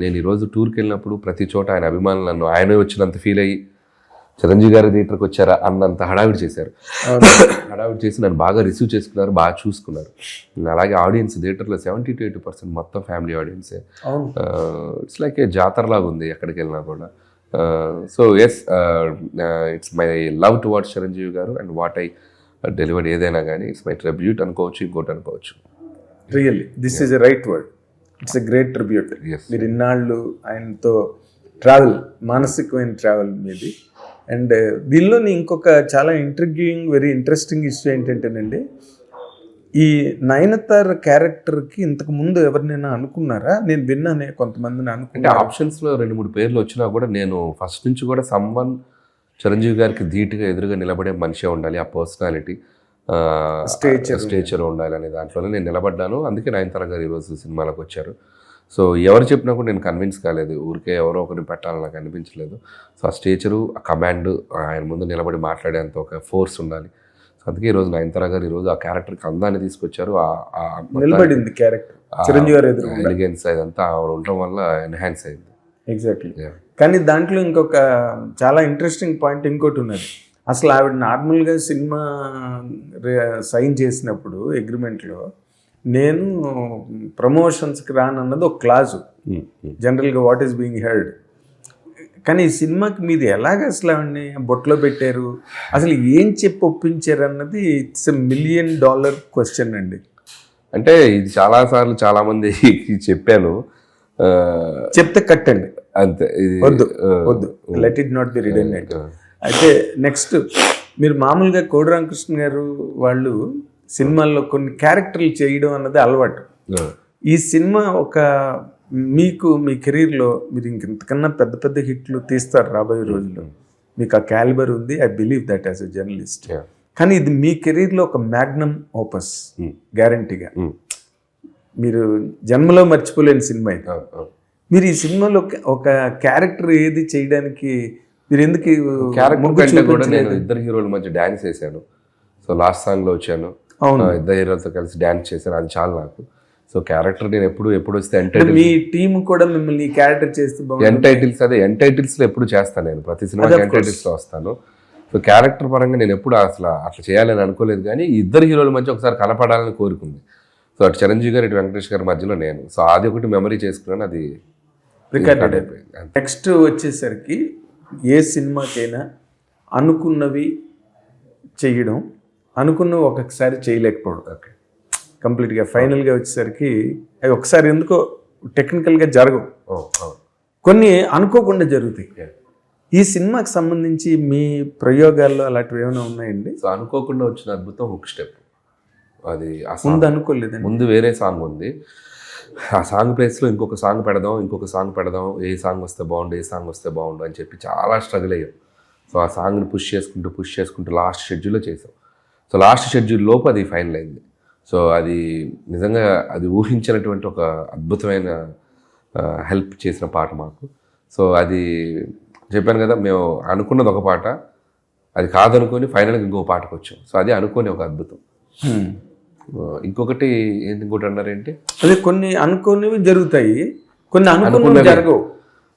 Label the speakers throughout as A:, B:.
A: నేను ఈరోజు టూర్కి వెళ్ళినప్పుడు ప్రతి చోట ఆయన అభిమానులు నన్ను ఆయనే వచ్చినంత ఫీల్ అయ్యి చిరంజీవి గారి థియేటర్కి వచ్చారా అన్నంత హడావిడి చేశారు. హడావిడి చేసి నన్ను బాగా రిసీవ్ చేసుకున్నారు బాగా చూసుకున్నారు. అలాగే ఆడియన్స్ థియేటర్లో సెవెంటీ టు ఎయిటీ పర్సెంట్ మొత్తం ఫ్యామిలీ ఆడియన్సే ఇట్స్ లైక్ ఏ జాతరలాగా ఉంది ఎక్కడికి వెళ్ళినా కూడా. So yes it's my love towards Chiranjeevi garu and what I delivered ఏదైనా కానీ ఇట్స్ మై ట్రిబ్యూట్ అనుకోవచ్చు ఇంకోటి అనుకోవచ్చు.
B: Really this is a right word it's a great tribute
A: Yes.
B: మీరు ఇన్నాళ్ళు ఆయనతో ట్రావెల్ మానసికమైన ట్రావెల్ మీది అండ్ దీనిలోని ఇంకొక చాలా ఇంట్రిగ్యూయింగ్ వెరీ ఇంట్రెస్టింగ్ ఇష్యూ ఏంటంటేనండి ఈ నయనతార క్యారెక్టర్కి ఇంతకు ముందు ఎవరినైనా అనుకున్నారా నేను విన్నానే కొంతమందిని అనుకుంటా
A: ఆప్షన్స్లో రెండు మూడు పేర్లు వచ్చినా కూడా నేను ఫస్ట్ నుంచి కూడా సమ్వన్ చిరంజీవి గారికి ధీటుగా ఎదురుగా నిలబడే మనిషే ఉండాలి ఆ పర్సనాలిటీ. స్టేచర్ ఉండాలి. అనే దాంట్లోనే నేను నిలబడ్డాను. అందుకే నయనతార గారు ఈరోజు సినిమాలకు వచ్చారు. సో ఎవరు చెప్పినా కూడా నేను కన్విన్స్ కాలేదు. ఊరికే ఎవరో ఒకరిని పెట్టాలని నాకు అనిపించలేదు. సో ఆ స్టేచరు ఆ కమాండ్ ఆయన ముందు నిలబడి మాట్లాడేంత ఒక ఫోర్స్ ఉండాలి. సో అందుకే ఈరోజు నయనతార గారు ఈరోజు ఆ క్యారెక్టర్కి అందాన్ని తీసుకొచ్చారు. ఆ
B: నిలబడింది క్యారెక్టర్ చిరంజీవి గారు
A: ఎలిగెన్స్ అదంతా ఆవిడ ఉండడం వల్ల ఎన్హాన్స్ అయింది.
B: ఎగ్జాక్ట్లీ. కానీ దాంట్లో ఇంకొక చాలా ఇంట్రెస్టింగ్ పాయింట్ ఇంకోటి ఉన్నది. అసలు ఆవిడ నార్మల్గా సినిమా సైన్ చేసినప్పుడు అగ్రిమెంట్లో నేను ప్రమోషన్స్కి రానన్నది ఒక క్లాజు. జనరల్గా వాట్ ఈస్ బీయింగ్ హెల్డ్ కానీ ఈ సినిమాకి మీది ఎలాగ అసలు ఆవిడని బొట్లో పెట్టారు? అసలు ఏం చెప్పి ఒప్పించారు అన్నది it's a million dollar question అండి.
A: అంటే ఇది చాలా సార్లు చాలా మందికి చెప్పాను.
B: చెప్తే కట్టండి.
A: అంతే
B: వద్దు వద్దు. Let it not be redundant అయితే నెక్స్ట్ మీరు మామూలుగా కోడి రామకృష్ణ గారు వాళ్ళు సినిమాల్లో కొన్ని క్యారెక్టర్లు చేయడం అన్నది అలవాటు. ఈ సినిమా ఒక మీకు మీ కెరీర్లో మీరు ఇంక ఇంతకన్నా పెద్ద పెద్ద హిట్లు తీస్తారు రాబోయే రోజుల్లో. మీకు ఆ క్యాలిబర్ ఉంది I believe that as a journalist. కానీ ఇది మీ కెరీర్లో ఒక మ్యాగ్నమ్ ఓపస్ గ్యారంటీగా మీరు జన్మలో మర్చిపోలేని సినిమా ఇది. మీరు ఈ సినిమాలో ఒక క్యారెక్టర్ ఏది చేయడానికి మీరు ఎందుకు
A: క్యారెక్టర్ కంటే కూడా నేను? ఇద్దరు హీరోల మధ్య డాన్స్ చేశాను. సో లాస్ట్ సాంగ్లో వచ్చాను.
B: అవును.
A: ఇద్దరు హీరోలతో కలిసి డాన్స్ చేశాను అది చాలు నాకు. సో క్యారెక్టర్ నేను ఎప్పుడు ఎప్పుడు వస్తే ఎంటైటిల్
B: మీ టీం కూడా మిమ్మల్ని క్యారెక్టర్ చేస్తే
A: ఎంటైటిల్స్ అదే ఎంటైటిల్స్లో ఎప్పుడు చేస్తాను నేను. ప్రతి
B: course.
A: ఎంటైటిల్స్లో వస్తాను. సో క్యారెక్టర్ పరంగా నేను ఎప్పుడు అసలు అట్లా చేయాలని అనుకోలేదు కానీ ఇద్దరు హీరోల మధ్య ఒకసారి కనపడాలని కోరుకుంది. సో అటు చిరంజీవి గారు ఇటు వెంకటేష్ గారి మధ్యలో నేను. సో అది ఒకటి మెమరీ చేసుకున్నాను అది
B: రికార్డెడ్
A: అయిపోయింది.
B: నెక్స్ట్ వచ్చేసరికి ఏ సినిమాకైనా అనుకున్నవి చేయడం అనుకున్నవి ఒక్కొక్కసారి చేయలేకపోవడం.
A: ఓకే
B: కంప్లీట్గా ఫైనల్గా వచ్చేసరికి అవి ఒకసారి ఎందుకో టెక్నికల్గా జరగవు.
A: ఓ, ఓ.
B: కొన్ని అనుకోకుండా జరుగుతాయి. ఈ సినిమాకి సంబంధించి మీ ప్రయోగాల్లో అలాంటివి ఏమైనా ఉన్నాయండి?
A: సో అనుకోకుండా వచ్చిన అద్భుతం హుక్ స్టెప్. అది
B: ముందు అనుకోలేదండి.
A: ముందు వేరే సాంగ్ ఉంది. ఆ సాంగ్ ప్లేస్లో ఇంకొక సాంగ్ పెడదాం ఇంకొక సాంగ్ పెడదాం ఏ సాంగ్ వస్తే బాగుండు ఏ సాంగ్ వస్తే బాగుండు అని చెప్పి చాలా స్ట్రగుల్ అయ్యాం. సో ఆ సాంగ్ని పుష్ చేసుకుంటూ పుష్ చేసుకుంటూ లాస్ట్ షెడ్యూల్లో చేసాం. సో లాస్ట్ షెడ్యూల్ లోపు అది ఫైనల్ అయింది. సో అది నిజంగా అది ఊహించినటువంటి ఒక అద్భుతమైన హెల్ప్ చేసిన పాట మాకు. సో అది చెప్పాను కదా మేము అనుకున్నది ఒక పాట అది కాదనుకొని ఫైనల్గా ఇంకో పాటకు వచ్చాం సో అది అనుకోని ఒక అద్భుతం. ఇంకొకటి ఏంటి ఇంకోటి అన్నారేంటి
B: అదే కొన్ని అనుకోనివి జరుగుతాయి. కొన్ని అనుకున్నవి
A: అనుకున్నవి.
B: జరగవు.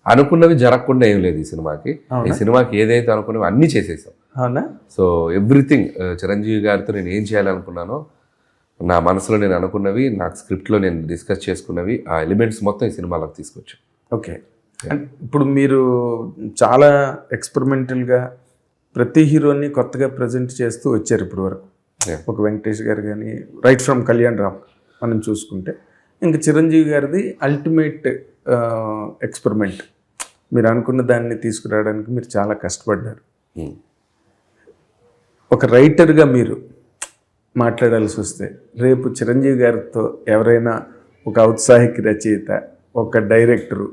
A: అనుకున్నవి జరగకుండా ఏం లేదు ఈ సినిమాకి. ఈ? సినిమాకి ఏదైతే అనుకున్నవి అన్నీ చేసేసాం.
B: అవునా?
A: సో ఎవ్రీథింగ్ చిరంజీవి గారితో నేను ఏం చేయాలనుకున్నానో నా మనసులో నేను అనుకున్నవి నాకు స్క్రిప్ట్లో నేను డిస్కస్ చేసుకున్నవి ఆ ఎలిమెంట్స్ మొత్తం ఈ సినిమాలోకి తీసుకొచ్చాం.
B: ఓకే. ఇప్పుడు మీరు చాలా ఎక్స్పెరిమెంటల్గా ప్రతి హీరోని కొత్తగా ప్రజెంట్ చేస్తూ వచ్చారు ఇప్పుడు వరకు. ఒక వెంకటేష్ గారు కానీ రైట్ ఫ్రమ్ కళ్యాణ్ రామ్ మనం చూసుకుంటే ఇంకా చిరంజీవి గారిది అల్టిమేట్ ఎక్స్పెరిమెంట్ మీరు అనుకున్న దాన్ని తీసుకురావడానికి మీరు చాలా కష్టపడ్డారు. ఒక రైటర్గా మీరు మాట్లాడాల్సి వస్తే రేపు చిరంజీవి గారితో ఎవరైనా ఒక ఔత్సాహిక రచయిత ఒక డైరెక్టరు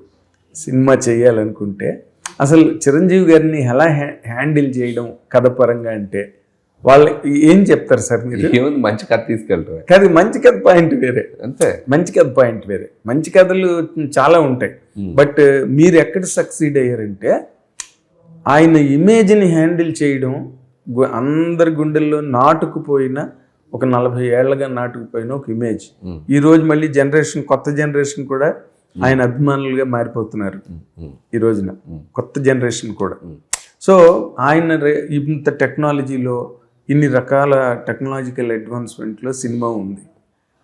B: సినిమా చేయాలనుకుంటే అసలు చిరంజీవి గారిని ఎలా హ్యా- హ్యాండిల్ చేయడం కథ పరంగా అంటే వాళ్ళు ఏం చెప్తారు సార్ మీరు?
A: ఏముంది మంచి కథ తీసుకెళ్తాం
B: కాదు మంచి కథ పాయింట్ వేరే.
A: అంతే.
B: మంచి కథ పాయింట్ వేరే. మంచి కథలు చాలా ఉంటాయి. బట్ మీరు ఎక్కడ సక్సీడ్ అయ్యారంటే ఆయన ఇమేజ్ని హ్యాండిల్ చేయడం అందరి గుండెల్లో నాటుకుపోయిన ఒక నలభై ఏళ్ళగా నాటుకుపోయిన ఒక ఇమేజ్. ఈ రోజు మళ్ళీ జనరేషన్ కొత్త జనరేషన్ కూడా ఆయన అభిమానులుగా మారిపోతున్నారు. ఈ రోజున కొత్త జనరేషన్ కూడా. సో ఆయన ఇంత టెక్నాలజీలో ఇన్ని రకాల టెక్నాలజికల్ అడ్వాన్స్మెంట్లో సినిమా ఉంది.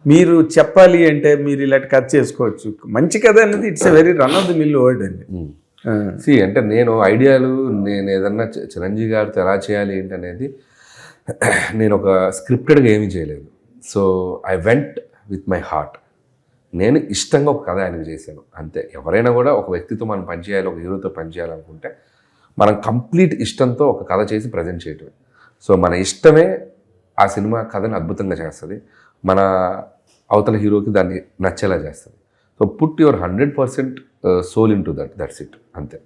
B: మీరు చెప్పాలి అంటే మీరు ఇలాంటి కథ చేసుకోవచ్చు. మంచి కథ అనేది it's a very run of the mill word అండి.
A: సి అంటే నేను ఐడియాలు నేను ఏదన్నా చిరంజీవి గారితో ఎలా చేయాలి ఏంటి అనేది నేను ఒక స్క్రిప్టెడ్గా ఏమీ చేయలేదు. So I went with my heart నేను ఇష్టంగా ఒక కథ ఆయనకు చేశాను. అంతే. ఎవరైనా కూడా ఒక వ్యక్తితో మనం పనిచేయాలి ఒక హీరోతో పనిచేయాలనుకుంటే మనం కంప్లీట్ ఇష్టంతో ఒక కథ చేసి ప్రజెంట్ చేయటమే. సో మన ఇష్టమే ఆ సినిమా కథని అద్భుతంగా చేస్తుంది. మన అవతల హీరోకి దాన్ని నచ్చేలా చేస్తుంది. So put your hundred percent soul into that that's it అంతే.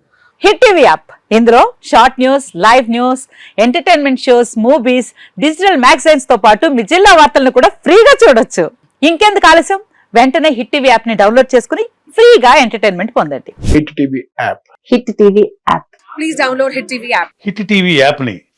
C: Hit TV app. ఇందులో short news live news entertainment shows movies digital మ్యాగజైన్స్తో పాటు మీ జిల్లా వార్తలను కూడా ఫ్రీగా చూడొచ్చు. ఇంకెందుకు ఆలస్యం? వెంటనే హిట్ టీవీ యాప్ని డౌన్లోడ్ చేసుకుని ఫ్రీగా ఎంటర్టైన్మెంట్ పొందండి.
D: Hit TV app.
C: Hit TV app.
E: Please download Hit TV app.
F: Hit TV యాప్ని